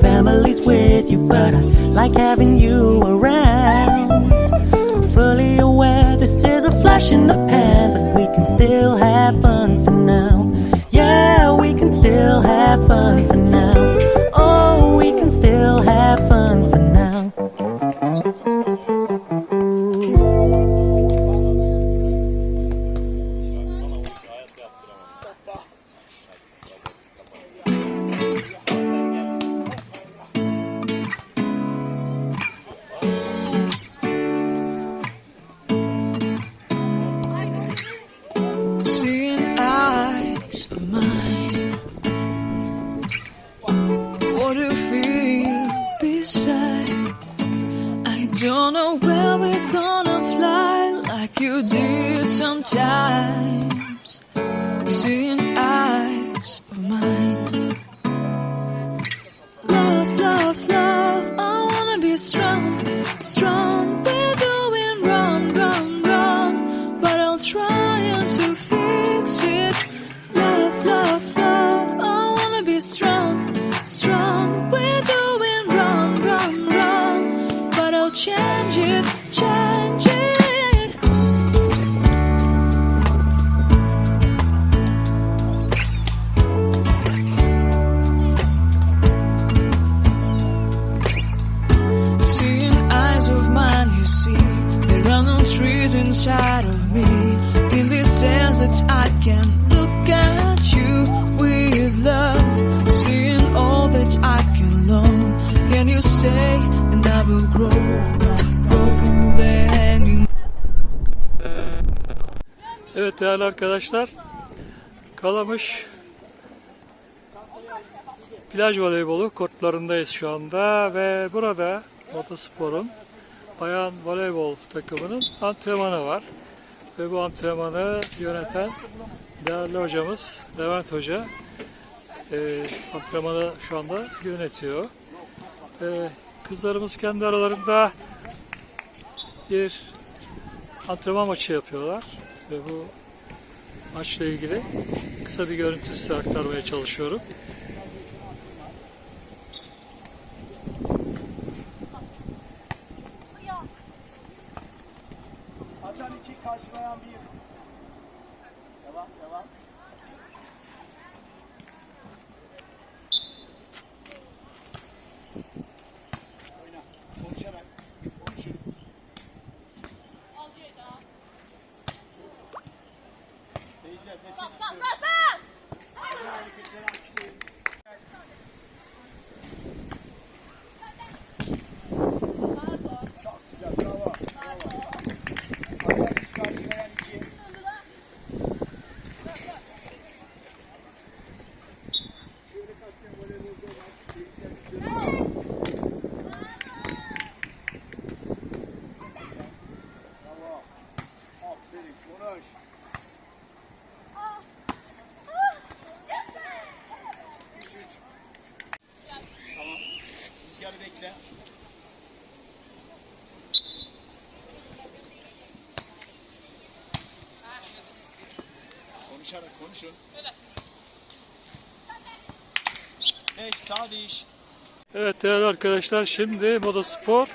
families with you, but I like having you around. I'm fully aware this is a flash in the pan, but we can still have fun for now. Yeah, we can still have fun for now. Don't know where we're gonna fly like you did sometimes. Seeing eyes of mine. Love, love, love. I wanna be strong, strong. We're doing wrong, wrong, wrong. But I'll try to fix it. Love, love, love. I wanna be strong, strong. We're Evet değerli arkadaşlar, Kalamış plaj voleybolu kortlarındayız şu anda ve burada Motospor'un bayan voleybol takımının antrenmanı var. Ve bu antrenmanı yöneten değerli hocamız Levent Hoca e, antrenmanı şu anda yönetiyor. E, kızlarımız kendi aralarında bir antrenman maçı yapıyorlar ve bu maçla ilgili kısa bir görüntü size aktarmaya çalışıyorum. Atan iki karşılayan bir. Devam devam. Oyna. Konuşarak. Konuşun. Seyirciler destek istiyorum. Güzel hareketleri alkışlayın. Çok güzel. Bravo. Bravo. Atan iki karşılayan iki. Şöyle kalkken voleybolcu var. Seyirciler istiyorum. Konuş. Üç, üç. Tamam. Rüzgarı bekle. Konuşarak konuşun. Beş, sağ diş. Evet değerli arkadaşlar şimdi Modaspor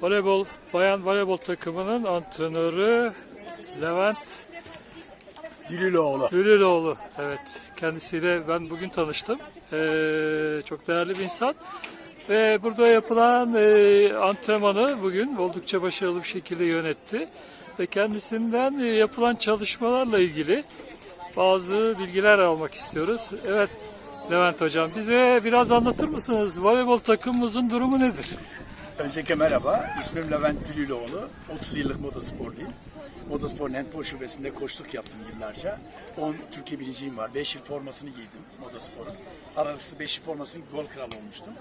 voleybol bayan voleybol takımının antrenörü Levent Dililoğlu. Lülüloğlu. Evet kendisiyle ben bugün tanıştım. Ee, çok değerli bir insan. Ve burada yapılan e, antrenmanı bugün oldukça başarılı bir şekilde yönetti. Ve kendisinden e, yapılan çalışmalarla ilgili bazı bilgiler almak istiyoruz. Evet Levent Hocam bize biraz anlatır mısınız? Voleybol takımımızın durumu nedir? Öncelikle merhaba. İsmim Levent Gülüloğlu. 30 yıllık motosporluyum. Motospor'un handball şubesinde koçluk yaptım yıllarca. 10 Türkiye birinciyim var. 5 yıl formasını giydim motosporun. Aralıksız 5 yıl formasını gol kralı olmuştum.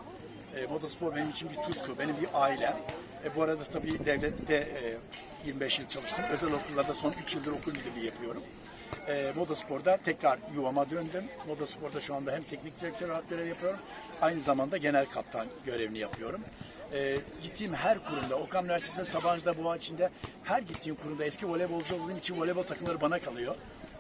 E, motospor benim için bir tutku, benim bir ailem. E, bu arada tabii devlette e, 25 yıl çalıştım. Özel okullarda son 3 yıldır okul müdürlüğü yapıyorum. E, motosporda tekrar yuvama döndüm. Motosporda şu anda hem teknik direktör olarak görev yapıyorum. Aynı zamanda genel kaptan görevini yapıyorum. E, gittiğim her kurumda, Okan Üniversitesi'nde, Sabancı'da, Boğaziçi'nde her gittiğim kurumda eski voleybolcu olduğum için voleybol takımları bana kalıyor.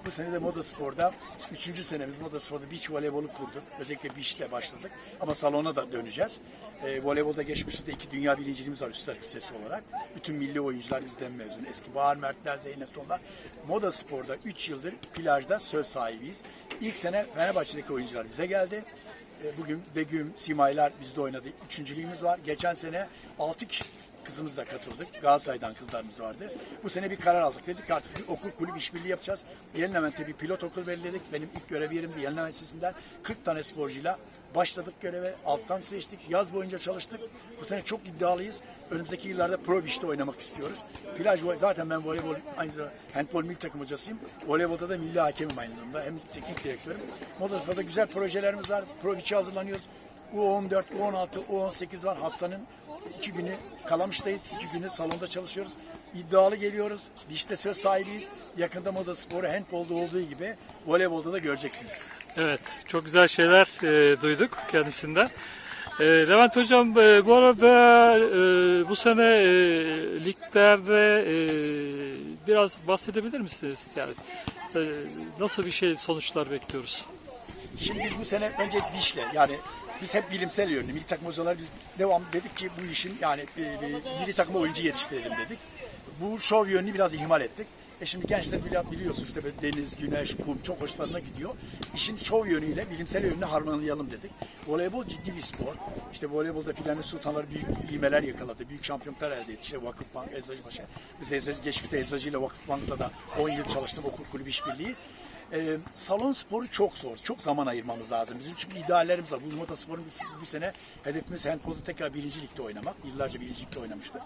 Bu sene de Modaspor'da 3. senemiz Modaspor'da beach voleybolu kurduk. Özellikle beach'le başladık. Ama salona da döneceğiz. E, voleybolda geçmişte iki dünya birinciliğimiz var üstler lisesi olarak. Bütün milli oyuncular bizden mezun. Eski Bahar Mertler, Zeynep Tonlar. Modaspor'da 3 yıldır plajda söz sahibiyiz. İlk sene Fenerbahçe'deki oyuncular bize geldi. E, Bugün Begüm, Simaylar bizde oynadı. Üçüncülüğümüz var. Geçen sene 6 kişi kızımız da katıldık. Galatasaray'dan kızlarımız vardı. Bu sene bir karar aldık. Dedik ki artık bir okul kulüp işbirliği yapacağız. Yenilement'te bir pilot okul belirledik. Benim ilk görev yerimdi Yenilement Lisesi'nden 40 tane sporcuyla başladık göreve. Alttan seçtik. Yaz boyunca çalıştık. Bu sene çok iddialıyız. Önümüzdeki yıllarda pro beach'te oynamak istiyoruz. Plaj zaten ben voleybol aynı zamanda handball milli takım hocasıyım. Voleybolda da milli hakemim aynı zamanda. Hem teknik direktörüm. Motospor'da güzel projelerimiz var. Pro hazırlanıyoruz. U14, U16, U18 var. Haftanın iki günü Kalamış'tayız. iki günü salonda çalışıyoruz. İddialı geliyoruz. Beach'te söz sahibiyiz. Yakında moda sporu handbolda olduğu gibi voleybolda da göreceksiniz. Evet, çok güzel şeyler e, duyduk kendisinden. E, Levent Hocam, e, bu arada e, bu sene e, liglerde e, biraz bahsedebilir misiniz? Yani e, nasıl bir şey sonuçlar bekliyoruz? Şimdi biz bu sene önce BİŞ'le yani biz hep bilimsel yönlü milli takım hocaları biz devam dedik ki bu işin yani e, e, milli takıma oyuncu yetiştirelim dedik. Bu şov yönünü biraz ihmal ettik. E şimdi gençler bili- biliyorsunuz işte deniz, güneş, kum çok hoşlarına gidiyor. İşin şov yönüyle bilimsel yönünü harmanlayalım dedik. Voleybol ciddi bir spor. İşte voleybolda Filenin Sultanlar büyük ivmeler yakaladı. Büyük şampiyonluklar elde etti. İşte Vakıfbank, Eczacıbaşı. Biz Eczacı, Geçmişte Eczacı ile Vakıfbank'ta da 10 yıl çalıştım okul kulübü işbirliği. Ee, salon sporu çok zor. Çok zaman ayırmamız lazım. Bizim çünkü ideallerimiz var. Bu motosporun bu, bu sene hedefimiz handbolda tekrar birinci ligde oynamak. Yıllarca birinci ligde oynamıştık.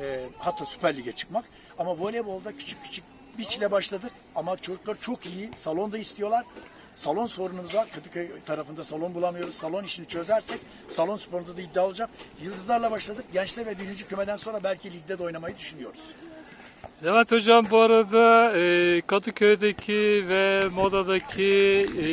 Ee, hatta Süper Lig'e çıkmak. Ama voleybolda küçük küçük biçle başladık. Ama çocuklar çok iyi. Salonda istiyorlar. Salon sorunumuz var. Kadıköy tarafında salon bulamıyoruz. Salon işini çözersek salon sporunda da iddia olacak. Yıldızlarla başladık. Gençler ve birinci kümeden sonra belki ligde de oynamayı düşünüyoruz. Levent Hocam bu arada e, Kadıköy'deki ve Moda'daki e,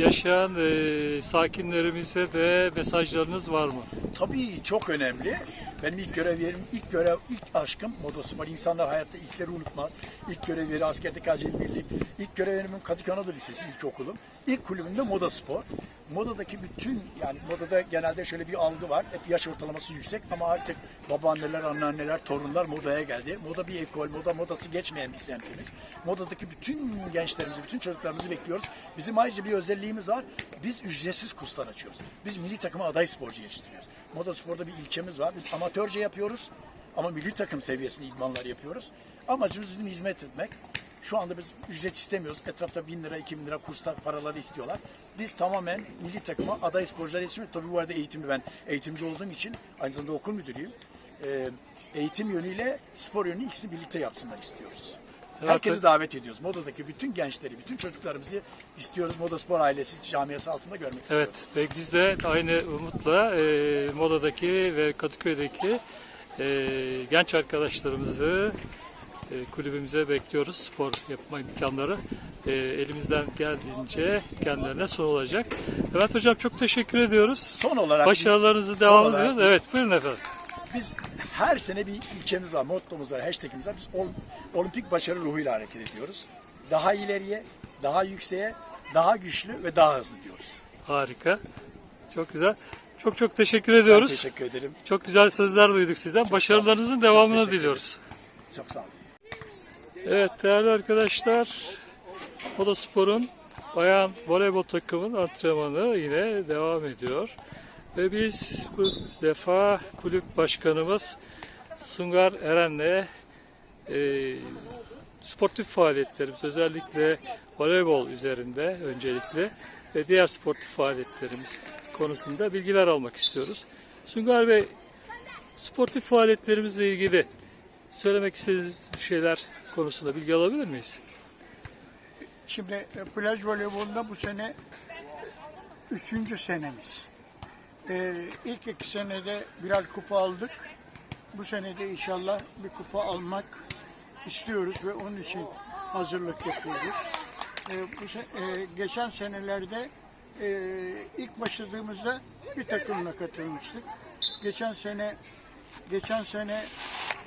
yaşayan e, sakinlerimize de mesajlarınız var mı? Tabii çok önemli. Benim ilk görev yerim, ilk görev, ilk aşkım motospor. İnsanlar hayatta ilkleri unutmaz. İlk görev yeri askerdeki Acemi Birliği. İlk görev yerim Kadıköy Anadolu Lisesi ilk okulum. İlk kulübümde moda spor. Modadaki bütün yani modada genelde şöyle bir algı var. Hep yaş ortalaması yüksek ama artık babaanneler, anneanneler, torunlar modaya geldi. Moda bir ekol, moda modası geçmeyen bir semtimiz. Modadaki bütün gençlerimizi, bütün çocuklarımızı bekliyoruz. Bizim ayrıca bir özelliğimiz var. Biz ücretsiz kurslar açıyoruz. Biz milli takıma aday sporcu yetiştiriyoruz. Moda sporda bir ilkemiz var. Biz amatörce yapıyoruz ama milli takım seviyesinde idmanlar yapıyoruz. Amacımız bizim hizmet etmek. Şu anda biz ücret istemiyoruz. Etrafta bin lira, iki bin lira kurslar paraları istiyorlar. Biz tamamen milli takıma aday sporcular yetiştirmek. Tabii bu arada eğitimi ben eğitimci olduğum için aynı zamanda okul müdürüyüm. Ee, eğitim yönüyle spor yönü ikisini birlikte yapsınlar istiyoruz. Evet, Herkesi evet. davet ediyoruz. Moda'daki bütün gençleri, bütün çocuklarımızı istiyoruz. Moda Spor ailesi camiası altında görmek Evet istiyoruz. ve biz de aynı umutla e, Moda'daki ve Kadıköy'deki e, genç arkadaşlarımızı e, kulübümüze bekliyoruz spor yapma imkanları. E, elimizden geldiğince kendilerine sunulacak. Evet hocam çok teşekkür ediyoruz. Son olarak Başarılarınızı devam ediyoruz. Evet buyurun efendim. biz her sene bir ilkemiz var, mottomuz var, hashtagimiz var. Biz ol- olimpik başarı ruhuyla hareket ediyoruz. Daha ileriye, daha yükseğe, daha güçlü ve daha hızlı diyoruz. Harika. Çok güzel. Çok çok teşekkür Ben ediyoruz. teşekkür ederim. Çok güzel sözler duyduk sizden. Başarılarınızın devamını teşekkür diliyoruz. Çok sağ olun. Evet değerli arkadaşlar, Modaspor'un bayan voleybol takımın antrenmanı yine devam ediyor. Ve biz bu defa kulüp başkanımız Sungar Eren'le e, sportif faaliyetlerimiz özellikle voleybol üzerinde öncelikle ve diğer sportif faaliyetlerimiz konusunda bilgiler almak istiyoruz. Sungar Bey, sportif faaliyetlerimizle ilgili söylemek istediğiniz şeyler konusunda bilgi alabilir miyiz? Şimdi plaj voleybolunda bu sene üçüncü senemiz. Ee, ilk iki senede birer kupa aldık. Bu sene de inşallah bir kupa almak istiyoruz ve onun için hazırlık yapıyoruz. Ee, bu se- e, geçen senelerde e, ilk başladığımızda bir takımla katılmıştık. Geçen sene geçen sene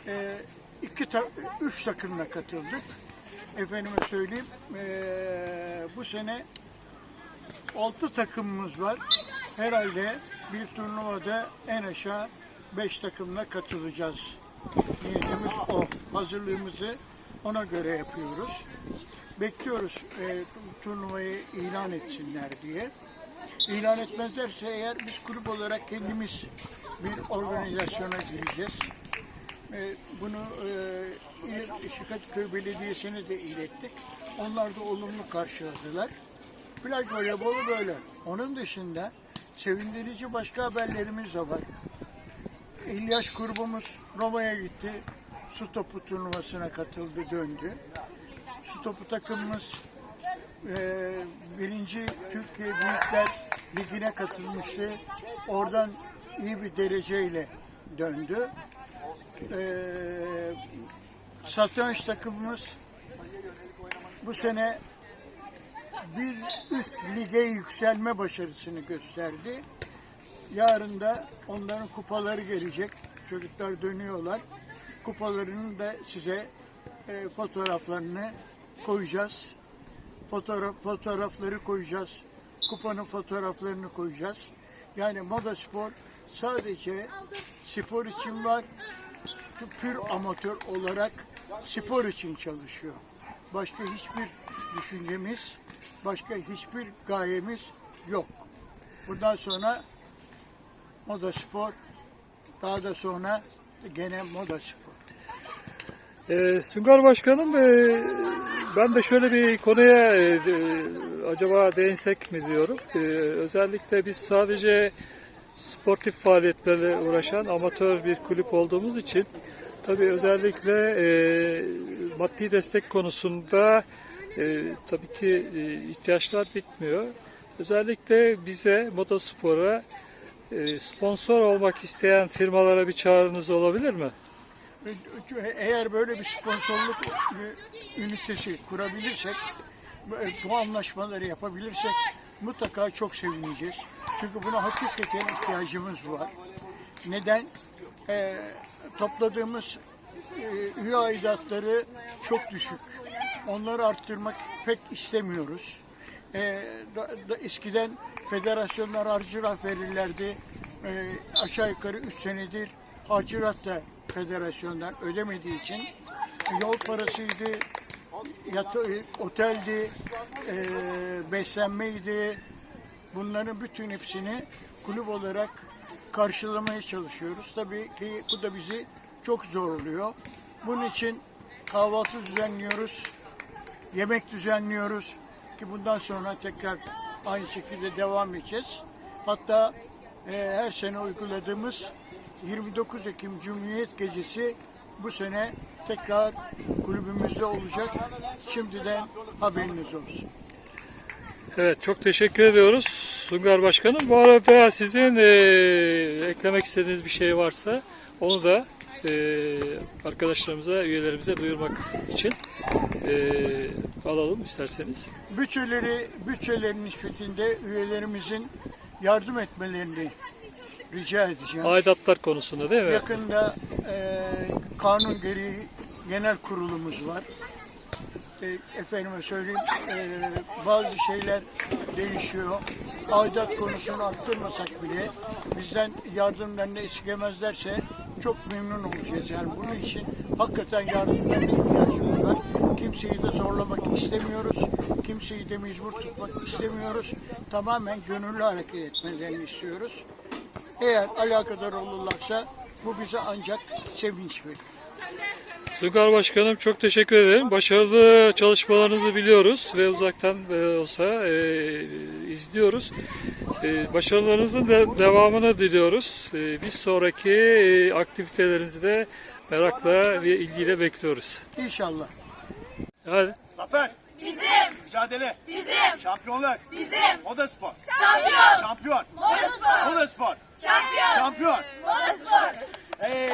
e, iki ta- üç takımla katıldık. Efendime söyleyeyim eee, bu sene 6 takımımız var. Herhalde bir turnuvada en aşağı 5 takımla katılacağız. Niyetimiz o. Hazırlığımızı ona göre yapıyoruz. Bekliyoruz eee, turnuvayı ilan etsinler diye. İlan etmezlerse eğer biz kulüp olarak kendimiz bir organizasyona gireceğiz. E, bunu e, Şikatköy Belediyesi'ne de ilettik. Onlar da olumlu karşıladılar. Plaj voleybolu böyle. Onun dışında sevindirici başka haberlerimiz de var. İlyas grubumuz Roma'ya gitti. Su topu turnuvasına katıldı, döndü. Su topu takımımız e, birinci Türkiye Büyükler Ligi'ne katılmıştı. Oradan iyi bir dereceyle döndü. Ee, satranç takımımız bu sene bir üst lige yükselme başarısını gösterdi. Yarın da onların kupaları gelecek. Çocuklar dönüyorlar. Kupalarının da size e, fotoğraflarını koyacağız. Fotoğraf, fotoğrafları koyacağız. Kupanın fotoğraflarını koyacağız. Yani moda spor sadece spor için var. Pür amatör olarak spor için çalışıyor. Başka hiçbir düşüncemiz, başka hiçbir gayemiz yok. Bundan sonra moda spor, daha da sonra gene moda spor. Ee, Sungar Başkanım, e, ben de şöyle bir konuya e, acaba değinsek mi diyorum. E, özellikle biz sadece sportif faaliyetlerle uğraşan amatör bir kulüp olduğumuz için tabii özellikle e, maddi destek konusunda e, tabii ki e, ihtiyaçlar bitmiyor. Özellikle bize motospora e, sponsor olmak isteyen firmalara bir çağrınız olabilir mi? Eğer böyle bir sponsorluk e, ünitesi kurabilirsek, e, bu anlaşmaları yapabilirsek mutlaka çok sevineceğiz. Çünkü buna hakikaten ihtiyacımız var. Neden? Ee, topladığımız e, üye aidatları çok düşük. Onları arttırmak pek istemiyoruz. Ee, da, da eskiden federasyonlar harcırah verirlerdi. Ee, aşağı yukarı 3 senedir harcırah da federasyondan ödemediği için yol parasıydı, yatı, oteldi, e, beslenmeydi. Bunların bütün hepsini kulüp olarak karşılamaya çalışıyoruz. Tabii ki bu da bizi çok zorluyor. Bunun için kahvaltı düzenliyoruz, yemek düzenliyoruz ki bundan sonra tekrar aynı şekilde devam edeceğiz. Hatta e, her sene uyguladığımız 29 Ekim Cumhuriyet Gecesi bu sene tekrar kulübümüzde olacak. Şimdiden haberiniz olsun. Evet çok teşekkür ediyoruz Sungar Başkanım. Bu arada sizin eee, eklemek istediğiniz bir şey varsa onu da e, arkadaşlarımıza, üyelerimize duyurmak için e, alalım isterseniz. Bütçeleri, bütçelerin nispetinde üyelerimizin yardım etmelerini rica edeceğim. Aidatlar konusunda değil mi? Yakında e, kanun gereği genel kurulumuz var. E, efendime söyleyeyim e, bazı şeyler değişiyor. Aidat konusunu arttırmasak bile bizden yardımlarını esirgemezlerse çok memnun olacağız. Yani bunun için hakikaten yardımlarına ihtiyacımız var. Kimseyi de zorlamak istemiyoruz. Kimseyi de mecbur tutmak istemiyoruz. Tamamen gönüllü hareket etmelerini istiyoruz. Eğer alakadar olurlarsa bu bize ancak sevinç verir. Sugar Başkanım çok teşekkür ederim. Başarılı çalışmalarınızı biliyoruz ve uzaktan e, olsa e, izliyoruz. E, başarılarınızın de devamını diliyoruz. E, bir sonraki e, aktivitelerinizi de merakla ve ilgiyle bekliyoruz. İnşallah. Hadi. Zafer. Bizim. Mücadele. Bizim. Şampiyonluk. Bizim. Modaspor. Şampiyon! Şampiyon. Motorspor! Modaspor. Şampiyon! Şampiyon. Motorspor! Hey.